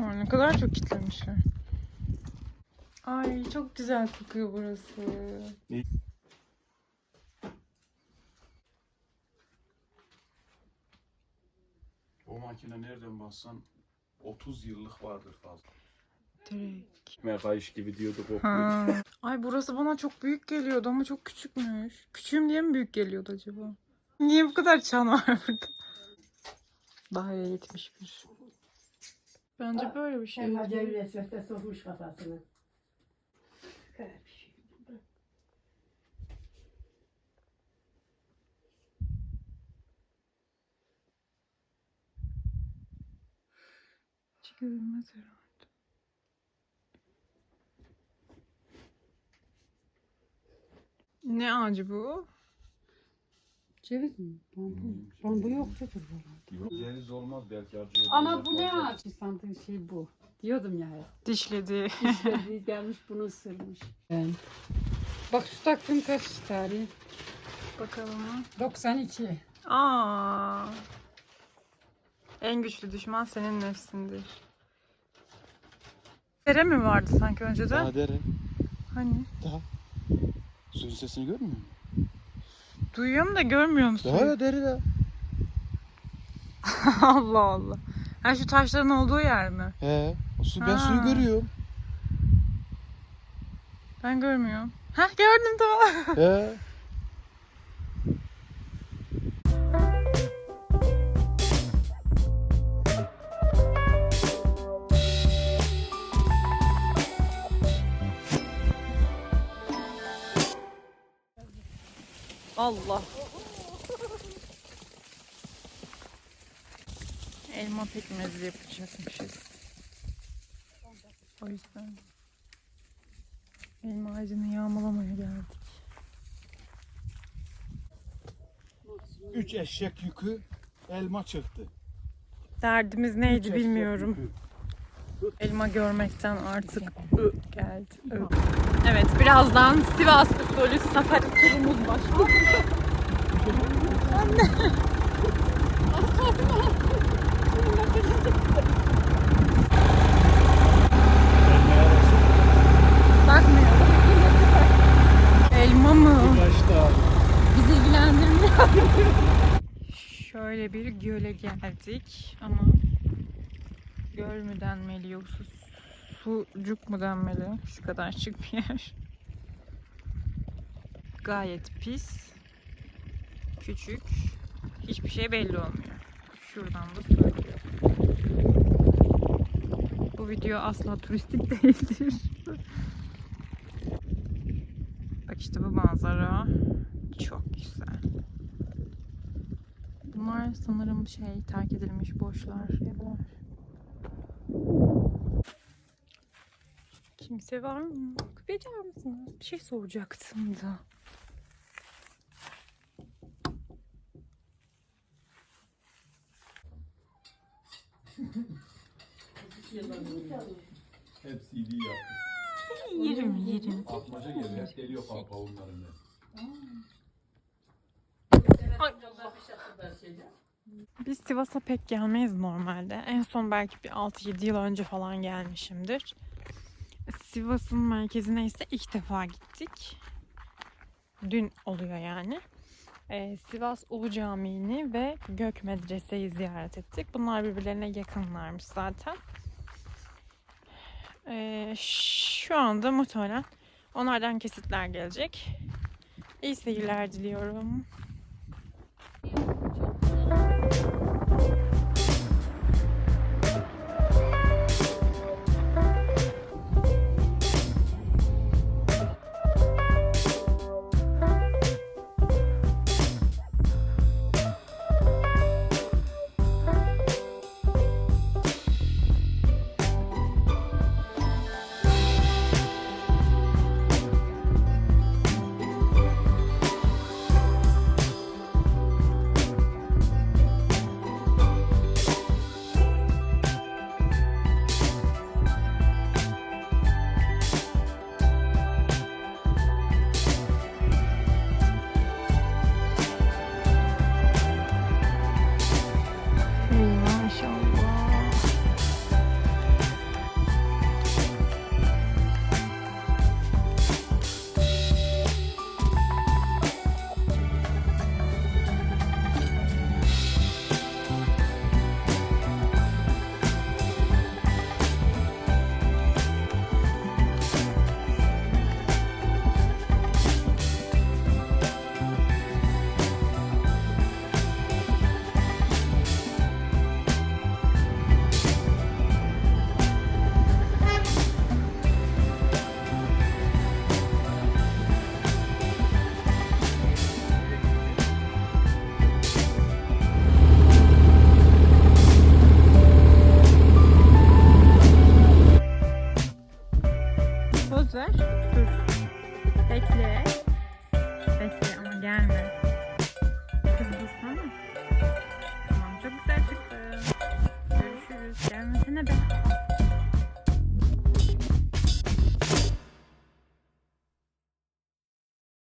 Oha ne kadar çok kitlemişler. Ay çok güzel kokuyor burası. O makine nereden baksan 30 yıllık vardır fazla. Direkt. Merkayış gibi diyordu. Ha. Ay burası bana çok büyük geliyordu ama çok küçükmüş. Küçüğüm diye mi büyük geliyordu acaba? Niye bu kadar çan var burada? Daire 71. Bence böyle bir şey. Hem acayip resmete sokmuş kafasını. Böyle bir şey. Hiç görünmez herhalde. Ne ağacı bu? Ceviz mi? Bambu. Bambu yok çocuğum. Yok, Ceviz olmaz belki acı. Ana bu ne ağacı sandığın şey bu. Diyordum ya. Dişledi. İşte gelmiş bunu ısırmış. Bak şu takvim kaç tarihi? Bakalım. 92. Aa. En güçlü düşman senin nefsindir. Dere mi vardı sanki önceden? Daha dere. Hani? Daha. Suyun sesini görmüyor musun? Duyuyorum da görmüyor musun? Daha ya deri de. Allah Allah. Ha şu taşların olduğu yer mi? He. O su, ben Ha. suyu görüyorum. Ben görmüyorum. Hah gördüm tamam. He. Allah. Elma pekmezi yapacakmışız. O yüzden elma ağacını yağmalamaya geldik. Üç eşek yükü elma çıktı. Derdimiz neydi bilmiyorum. Elma görmekten artık geldi. Evet birazdan Sivas usulü safari turumuz başlıyor. Bakmıyorum. Elma mı? Bizi ilgilendirmiyor. Şöyle bir göle geldik ama göl mü denmeli yoksa sucuk mu denmeli? Şu kadar çık bir yer. Gayet pis. Küçük. Hiçbir şey belli olmuyor. Şuradan da söylüyor. Bu video asla turistik değildir. Bak işte bu manzara. Çok güzel. Bunlar sanırım şey terk edilmiş boşlar evler. Kimse var mı? Bekar mısınız? Bir şey soracaktım da. Hep CD yaptı. Yerim yerim. Atmaca geliyor. Hep geliyor pavunlarında. Biz Sivas'a pek gelmeyiz normalde. En son belki bir 6-7 yıl önce falan gelmişimdir. Sivas'ın merkezine ise ilk defa gittik. Dün oluyor yani. Ee, Sivas Ulu Camii'ni ve Gök Medrese'yi ziyaret ettik. Bunlar birbirlerine yakınlarmış zaten. Ee, şu anda muhtemelen onlardan kesitler gelecek. İyi seyirler diliyorum.